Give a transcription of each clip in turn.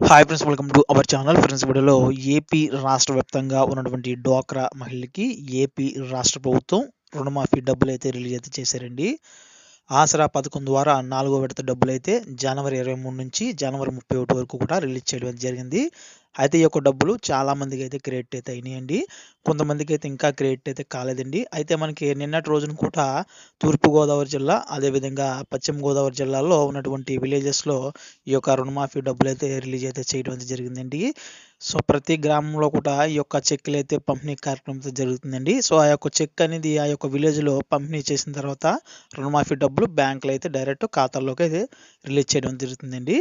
Hi friends welcome to our channel friends వీడియోలో AP రాష్ట్ర వ్యాప్తంగా ఉన్నటువంటి డోక్రా మహిళలకి ఏపీ రాష్ట్ర ప్రభుత్వం రుణమాఫీ డబ్బులు అయితే రిలీజ్ అయితే చేశారండి. ఆసరా పథకం ద్వారా నాలుగో విడత డబ్బులు అయితే జనవరి ఇరవై మూడు నుంచి జనవరి ముప్పై ఒకటి వరకు కూడా రిలీజ్ చేయడం జరిగింది. అయితే ఈ యొక్క డబ్బులు చాలా మందికి అయితే క్రియేట్ అయితే అయినాయండి. కొంతమందికి అయితే ఇంకా క్రియేట్ అయితే కాలేదండి. అయితే మనకి నిన్నటి రోజున కూడా తూర్పుగోదావరి జిల్లా అదేవిధంగా పశ్చిమ గోదావరి జిల్లాలో ఉన్నటువంటి విలేజెస్లో ఈ యొక్క రుణమాఫీ డబ్బులు అయితే రిలీజ్ అయితే చేయడం అయితే జరిగిందండి. సో ప్రతి గ్రామంలో కూడా ఈ యొక్క చెక్కులు అయితే పంపిణీ కార్యక్రమం అయితే జరుగుతుందండి. సో ఆ యొక్క చెక్ అనేది ఆ యొక్క విలేజ్లో పంపిణీ చేసిన తర్వాత రుణమాఫీ డబ్బులు బ్యాంకులు అయితే డైరెక్ట్ ఖాతాల్లోకి అయితే రిలీజ్ చేయడం జరుగుతుందండి.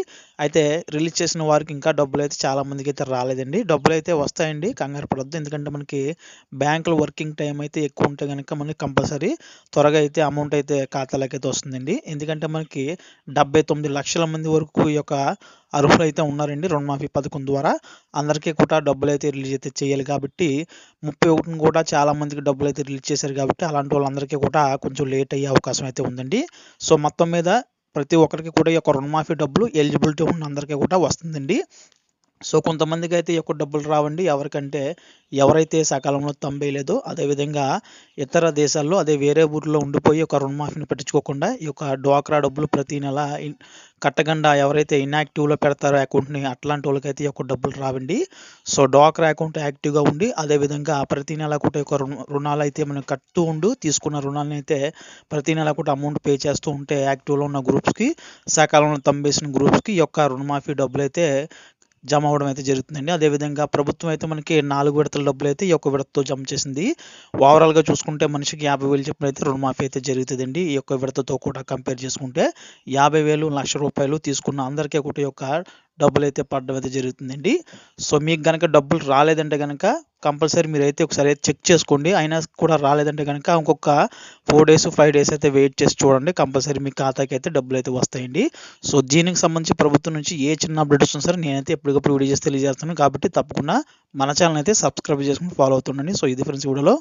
అయితే రిలీజ్ చేసిన వారికి ఇంకా డబ్బులు అయితే చాలా మందికి అయితే రాలేదండి. డబ్బులు అయితే వస్తాయండి. కంగారు పడద్దు. ఎందుకంటే మనకి బ్యాంకులు వర్కింగ్ టైం అయితే ఎక్కువ ఉంటే కనుక మనకి కంపల్సరీ త్వరగా అయితే అమౌంట్ అయితే ఖాతాలోకి అయితే వస్తుందండి. ఎందుకంటే మనకి డెబ్బై తొమ్మిది లక్షల మంది వరకు ఈ యొక్క అర్హులు అయితే ఉన్నారండి రుణమాఫీ పథకం ద్వారా. అందరికీ కూడా డబ్బులు అయితే రిలీజ్ అయితే చేయాలి కాబట్టి ముప్పై ఒకటిని కూడా చాలా మందికి డబ్బులు అయితే రిలీజ్ చేశారు కాబట్టి అలాంటి వాళ్ళందరికీ కూడా కొంచెం లేట్ అయ్యే అవకాశం అయితే ఉందండి. సో మొత్తం మీద ప్రతి ఒక్కరికి కూడా ఈ యొక్క రుణమాఫీ డబ్బులు ఎలిజిబిలిటీ ఉన్న అందరికీ కూడా వస్తుందండి. సో కొంతమందికి అయితే ఎక్కువ యొక్క డబ్బులు రావండి. ఎవరికంటే ఎవరైతే సకాలంలో తంబేయలేదో అదేవిధంగా ఇతర దేశాల్లో అదే వేరే ఊర్లో ఉండిపోయి ఒక రుణమాఫీని పట్టించుకోకుండా ఈ యొక్క డ్వాక్రా డబ్బులు ప్రతి నెల కట్టకుండా ఎవరైతే ఇన్యాక్టివ్లో పెడతారో అకౌంట్ని అట్లాంటి వాళ్ళకైతే ఈ యొక్క డబ్బులు రావండి. సో డ్వాక్రా అకౌంట్ యాక్టివ్గా ఉండి అదేవిధంగా ప్రతి నెల కూడా ఒక యొక్క రుణ- రుణాలు అయితే మనం కడుతూ ఉండు తీసుకున్న రుణాలను అయితే ప్రతి నెల కూడా అమౌంట్ పే చేస్తూ ఉంటే యాక్టివ్లో ఉన్న గ్రూప్స్కి సకాలంలో తంబేసిన గ్రూప్స్కి ఈ యొక్క రుణమాఫీ డబ్బులు అయితే జమ అవ్వడం అయితే జరుగుతుందండి. అదేవిధంగా ప్రభుత్వం అయితే మనకి నాలుగు విడతల డబ్బులు అయితే ఈ యొక్క విడతతో జమ చేసింది. ఓవరాల్గా చూసుకుంటే మనిషికి యాభై వేలు చెప్పిన అయితే రుణమాఫీ అయితే జరుగుతుందండి. ఈ యొక్క విడతతో కూడా కంపేర్ చేసుకుంటే యాభై వేలు లక్ష రూపాయలు తీసుకున్న అందరికీ ఒకటి యొక్క డబ్బులు అయితే పడడం అయితే జరుగుతుందండి. సో మీకు కనుక డబ్బులు రాలేదంటే కనుక కంపల్సరీ మీరు అయితే ఒకసారి అయితే చెక్ చేసుకోండి. అయినా కూడా రాలేదంటే కనుక ఇంకొక ఫోర్ డేస్ ఫైవ్ డేస్ అయితే వెయిట్ చేసి చూడండి. కంపల్సరీ మీ ఖాతాకి అయితే డబ్బులు అయితే వస్తాయండి. సో దీనికి సంబంధించి ప్రభుత్వం నుంచి ఏ చిన్న అప్డేట్ వస్తుంది సరే నేనైతే ఎప్పటికప్పుడు వీడియో చేసి తెలియజేస్తాను. కాబట్టి తప్పకుండా మన ఛానల్ అయితే సబ్స్క్రైబ్ చేసుకుని ఫాలో అవుతుండండి. సో ఇది ఫ్రెండ్స్ వీడియోలో.